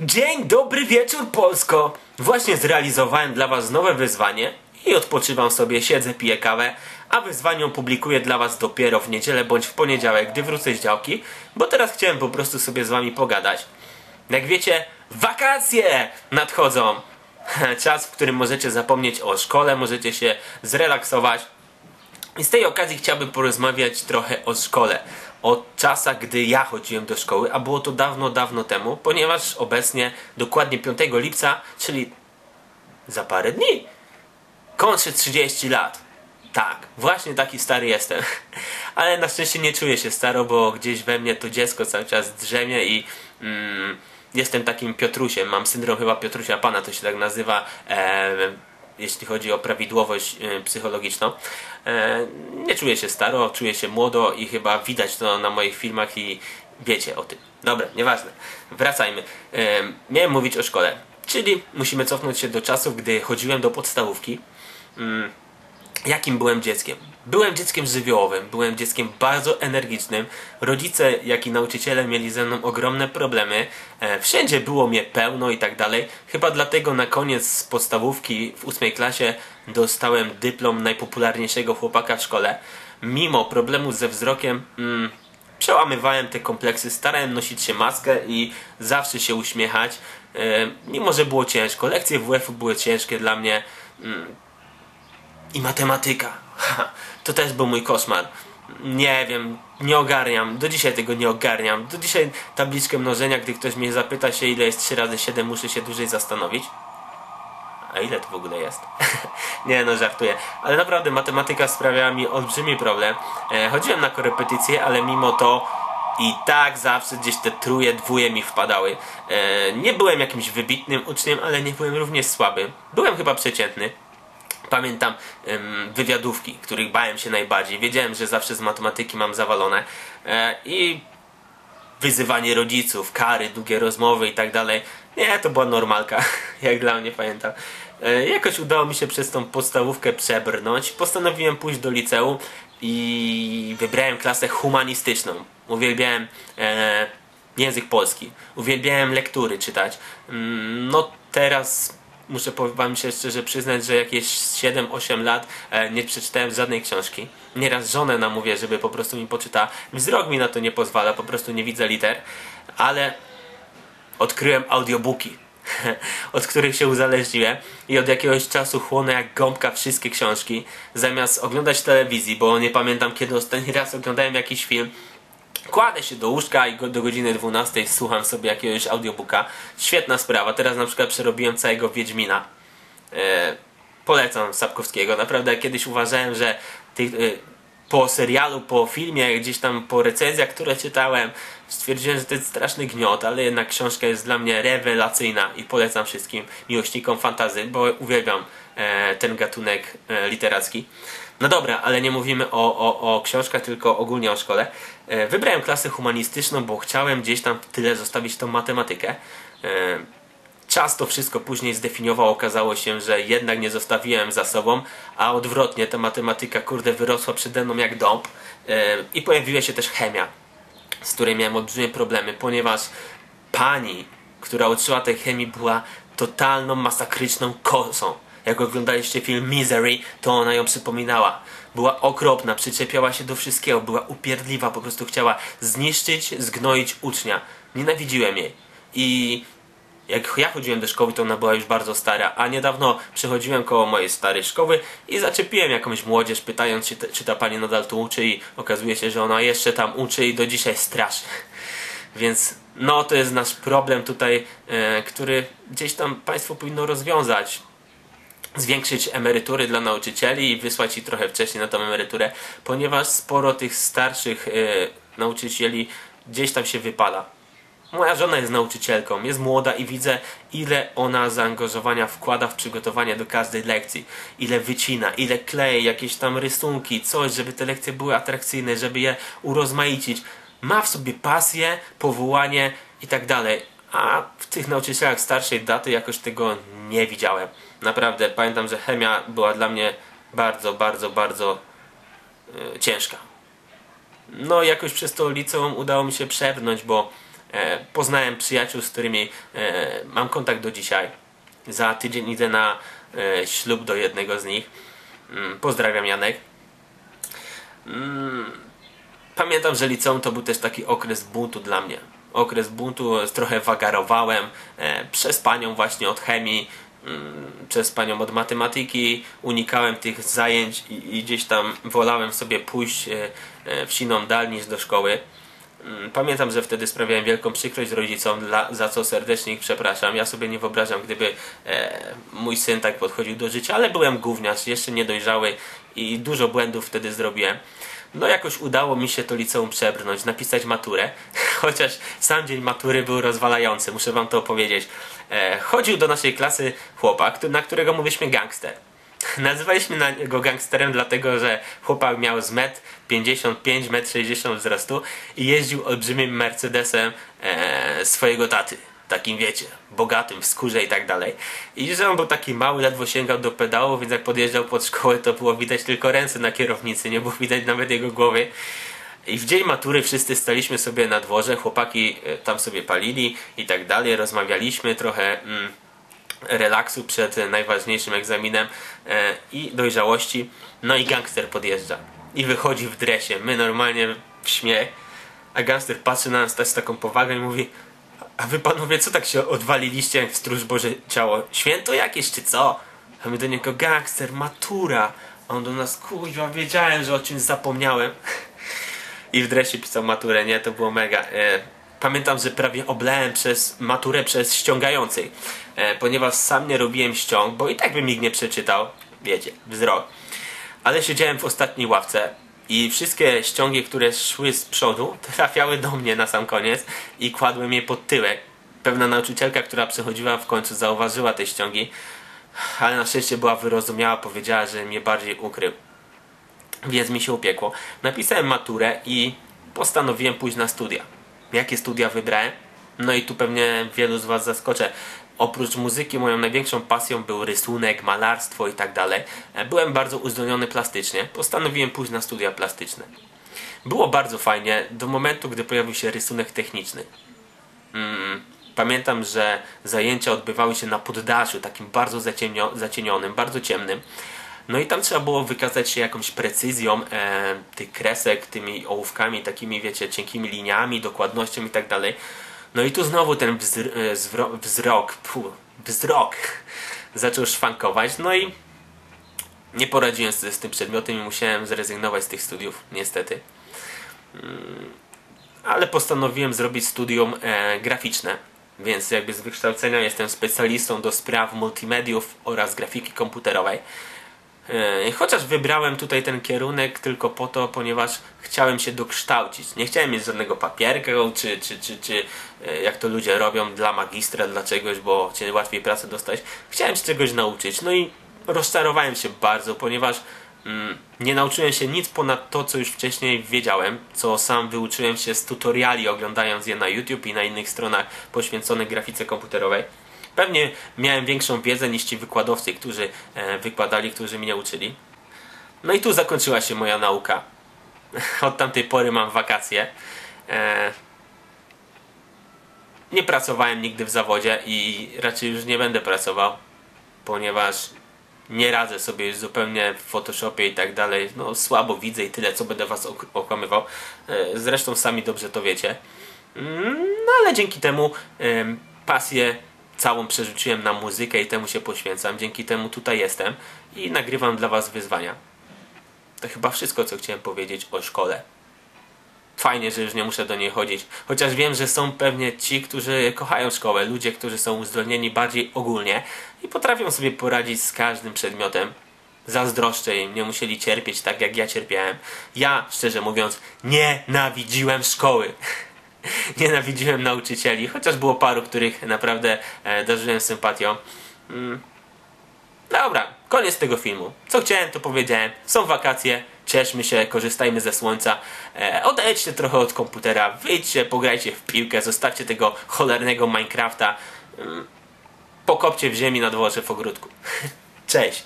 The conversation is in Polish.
Dzień dobry wieczór Polsko! Właśnie zrealizowałem dla was nowe wyzwanie i odpoczywam sobie, siedzę, piję kawę, a wyzwanie publikuję dla was dopiero w niedzielę bądź w poniedziałek, gdy wrócę z działki, bo teraz chciałem po prostu sobie z wami pogadać. Jak wiecie, wakacje nadchodzą! Czas, w którym możecie zapomnieć o szkole, możecie się zrelaksować. I z tej okazji chciałbym porozmawiać trochę o szkole. O czasach, gdy ja chodziłem do szkoły, a było to dawno, dawno temu, ponieważ obecnie, dokładnie 5 lipca, czyli za parę dni, kończę 30 lat. Tak, właśnie taki stary jestem. Ale na szczęście nie czuję się staro, bo gdzieś we mnie to dziecko cały czas drzemie i mm, jestem takim Piotrusiem. Mam syndrom chyba Piotrusia Pana, to się tak nazywa. E, jeśli chodzi o prawidłowość e, psychologiczną. E, nie czuję się staro, czuję się młodo i chyba widać to na moich filmach i wiecie o tym. Dobra, nieważne. Wracajmy. E, miałem mówić o szkole, czyli musimy cofnąć się do czasów, gdy chodziłem do podstawówki. Mm, jakim byłem dzieckiem. Byłem dzieckiem żywiołowym, byłem dzieckiem bardzo energicznym. Rodzice, jak i nauczyciele mieli ze mną ogromne problemy. E, wszędzie było mnie pełno i tak dalej. Chyba dlatego na koniec podstawówki w ósmej klasie dostałem dyplom najpopularniejszego chłopaka w szkole. Mimo problemu ze wzrokiem, mm, przełamywałem te kompleksy, starałem nosić się maskę i zawsze się uśmiechać. E, mimo, że było ciężko. Lekcje WF-u były ciężkie dla mnie. Mm, i matematyka. To też był mój koszmar. Nie wiem, nie ogarniam. Do dzisiaj tego nie ogarniam. Do dzisiaj tabliczkę mnożenia, gdy ktoś mnie zapyta się ile jest 3 razy 7, muszę się dłużej zastanowić. A ile to w ogóle jest? nie no, żartuję. Ale naprawdę matematyka sprawiała mi olbrzymi problem. E, chodziłem na korepetycje, ale mimo to i tak zawsze gdzieś te truje, dwóje mi wpadały. E, nie byłem jakimś wybitnym uczniem, ale nie byłem również słaby. Byłem chyba przeciętny. Pamiętam wywiadówki, których bałem się najbardziej. Wiedziałem, że zawsze z matematyki mam zawalone. E, I wyzywanie rodziców, kary, długie rozmowy i tak dalej. Nie, to była normalka, jak dla mnie pamiętam. E, jakoś udało mi się przez tą podstawówkę przebrnąć. Postanowiłem pójść do liceum i wybrałem klasę humanistyczną. Uwielbiałem e, język polski. Uwielbiałem lektury czytać. Mm, no teraz muszę wam się szczerze przyznać, że jakieś 7-8 lat e, nie przeczytałem żadnej książki. Nieraz żonę namówię, żeby po prostu mi poczytała. Wzrok mi na to nie pozwala, po prostu nie widzę liter. Ale odkryłem audiobooki, od których się uzależniłem i od jakiegoś czasu chłonę jak gąbka wszystkie książki, zamiast oglądać telewizji, bo nie pamiętam kiedy ostatni raz oglądałem jakiś film, Kładę się do łóżka i do godziny 12 słucham sobie jakiegoś audiobooka. Świetna sprawa. Teraz na przykład przerobiłem całego Wiedźmina. E, polecam Sapkowskiego. Naprawdę kiedyś uważałem, że ty, e, po serialu, po filmie, gdzieś tam po recenzjach, które czytałem, stwierdziłem, że to jest straszny gniot, ale jednak książka jest dla mnie rewelacyjna i polecam wszystkim miłośnikom fantazy, bo uwielbiam e, ten gatunek e, literacki. No dobra, ale nie mówimy o, o, o książkach, tylko ogólnie o szkole. E, wybrałem klasę humanistyczną, bo chciałem gdzieś tam tyle zostawić tą matematykę. E, czas to wszystko później zdefiniował, okazało się, że jednak nie zostawiłem za sobą, a odwrotnie ta matematyka kurde wyrosła przede mną jak dąb e, i pojawiła się też chemia, z której miałem olbrzymie problemy, ponieważ pani, która uczyła tej chemii była totalną, masakryczną kosą jak oglądaliście film Misery, to ona ją przypominała. Była okropna, przyczepiała się do wszystkiego, była upierdliwa, po prostu chciała zniszczyć, zgnoić ucznia. Nienawidziłem jej. I jak ja chodziłem do szkoły, to ona była już bardzo stara, a niedawno przychodziłem koło mojej starej szkoły i zaczepiłem jakąś młodzież, pytając się, czy ta pani nadal tu uczy i okazuje się, że ona jeszcze tam uczy i do dzisiaj straszy. Więc no to jest nasz problem tutaj, e, który gdzieś tam państwo powinno rozwiązać zwiększyć emerytury dla nauczycieli i wysłać ich trochę wcześniej na tą emeryturę, ponieważ sporo tych starszych y, nauczycieli gdzieś tam się wypala. Moja żona jest nauczycielką, jest młoda i widzę ile ona zaangażowania wkłada w przygotowanie do każdej lekcji. Ile wycina, ile klei, jakieś tam rysunki, coś, żeby te lekcje były atrakcyjne, żeby je urozmaicić. Ma w sobie pasję, powołanie i tak dalej. A w tych nauczycielach starszej daty jakoś tego nie widziałem. Naprawdę pamiętam, że chemia była dla mnie bardzo, bardzo, bardzo yy, ciężka. No jakoś przez to liceum udało mi się przebrnąć, bo poznałem przyjaciół, z którymi e, mam kontakt do dzisiaj. Za tydzień idę na e, ślub do jednego z nich. Mm, pozdrawiam Janek. Mm, pamiętam, że liceum to był też taki okres buntu dla mnie. Okres buntu, trochę wagarowałem e, przez panią właśnie od chemii, mm, przez panią od matematyki, unikałem tych zajęć i, gdzieś tam wolałem sobie pójść e, e, w siną dal niż do szkoły. Mm, Pamiętam, że wtedy sprawiałem wielką przykrość rodzicom, dla, za co serdecznie ich przepraszam. Ja sobie nie wyobrażam, gdyby e, mój syn tak podchodził do życia, ale byłem gówniarz, jeszcze niedojrzały i dużo błędów wtedy zrobiłem. No jakoś udało mi się to liceum przebrnąć, napisać maturę, chociaż sam dzień matury był rozwalający, muszę wam to opowiedzieć. E, chodził do naszej klasy chłopak, na którego mówiliśmy gangster. Nazywaliśmy na go gangsterem dlatego, że chłopak miał z met 55, metr 60 wzrostu i jeździł olbrzymim Mercedesem e, swojego taty. Takim wiecie, bogatym, w skórze i tak dalej. I że on był taki mały, ledwo sięgał do pedału, więc jak podjeżdżał pod szkołę, to było widać tylko ręce na kierownicy, nie było widać nawet jego głowy. I w dzień matury wszyscy staliśmy sobie na dworze, chłopaki e, tam sobie palili i tak dalej, rozmawialiśmy trochę. Mm, relaksu przed e, najważniejszym egzaminem e, i dojrzałości. No i gangster podjeżdża i wychodzi w dresie. My normalnie w śmiech, a gangster patrzy na nas też z taką powagą i mówi a wy panowie co tak się odwaliliście jak stróż Boże ciało? Święto jakieś czy co? A my do niego gangster, matura. A on do nas kuźwa, wiedziałem, że o czymś zapomniałem. I w dresie pisał maturę, nie? To było mega. Pamiętam, że prawie oblałem przez maturę przez ściągającej, e, ponieważ sam nie robiłem ściąg, bo i tak bym nikt nie przeczytał, wiecie, wzrok. Ale siedziałem w ostatniej ławce i wszystkie ściągi, które szły z przodu, trafiały do mnie na sam koniec i kładłem je pod tyłek. Pewna nauczycielka, która przechodziła w końcu zauważyła te ściągi, ale na szczęście była wyrozumiała, powiedziała, że mnie bardziej ukrył więc mi się upiekło. Napisałem maturę i postanowiłem pójść na studia. Jakie studia wybrałem? No i tu pewnie wielu z Was zaskoczę. Oprócz muzyki moją największą pasją był rysunek, malarstwo i tak dalej. E, Byłem bardzo uzdolniony plastycznie. Postanowiłem pójść na studia plastyczne. Było bardzo fajnie do momentu, gdy pojawił się rysunek techniczny. Mm, Pamiętam, że zajęcia odbywały się na poddaszu, takim bardzo zacienio, zacienionym, bardzo ciemnym. No i tam trzeba było wykazać się jakąś precyzją e, tych kresek, tymi ołówkami, takimi wiecie, cienkimi liniami, dokładnością i tak dalej. No i tu znowu ten wzr e, wzrok, pu, wzrok zaczął szwankować. No i nie poradziłem sobie z tym przedmiotem i musiałem zrezygnować z tych studiów, niestety. Mm, Ale postanowiłem zrobić studium e, graficzne, więc jakby z wykształcenia jestem specjalistą do spraw multimediów oraz grafiki komputerowej. Chociaż wybrałem tutaj ten kierunek tylko po to, ponieważ chciałem się dokształcić. Nie chciałem mieć żadnego papierka, czy, czy, czy, czy e, jak to ludzie robią dla magistra, dla czegoś, bo cię łatwiej pracę dostać. Chciałem się czegoś nauczyć. No i rozczarowałem się bardzo, ponieważ mm, nie nauczyłem się nic ponad to, co już wcześniej wiedziałem, co sam wyuczyłem się z tutoriali, oglądając je na YouTube i na innych stronach poświęconych grafice komputerowej. Pewnie miałem większą wiedzę niż ci wykładowcy, którzy e, wykładali, którzy mnie uczyli. No i tu zakończyła się moja nauka. Od tamtej pory mam wakacje. E, nie pracowałem nigdy w zawodzie i raczej już nie będę pracował, ponieważ nie radzę sobie już zupełnie w Photoshopie i tak dalej. No słabo widzę i tyle, co będę was ok- okłamywał. E, Zresztą sami dobrze to wiecie. Mm, No ale dzięki temu em, pasję całą przerzuciłem na muzykę i temu się poświęcam. Dzięki temu tutaj jestem i nagrywam dla was wyzwania. To chyba wszystko, co chciałem powiedzieć o szkole. Fajnie, że już nie muszę do niej chodzić. Chociaż wiem, że są pewnie ci, którzy kochają szkołę, ludzie, którzy są uzdolnieni bardziej ogólnie i potrafią sobie poradzić z każdym przedmiotem. Zazdroszczę im, nie musieli cierpieć tak, jak ja cierpiałem. Ja, szczerze mówiąc, nienawidziłem szkoły. Nienawidziłem nauczycieli, chociaż było paru, których naprawdę e, darzyłem sympatią. Mm. Dobra, koniec tego filmu. Co chciałem, to powiedziałem. Są wakacje, cieszmy się, korzystajmy ze słońca. E, odejdźcie trochę od komputera, wyjdźcie, pograjcie w piłkę, zostawcie tego cholernego Minecrafta. Mm. Pokopcie w ziemi na dworze w ogródku. Cześć!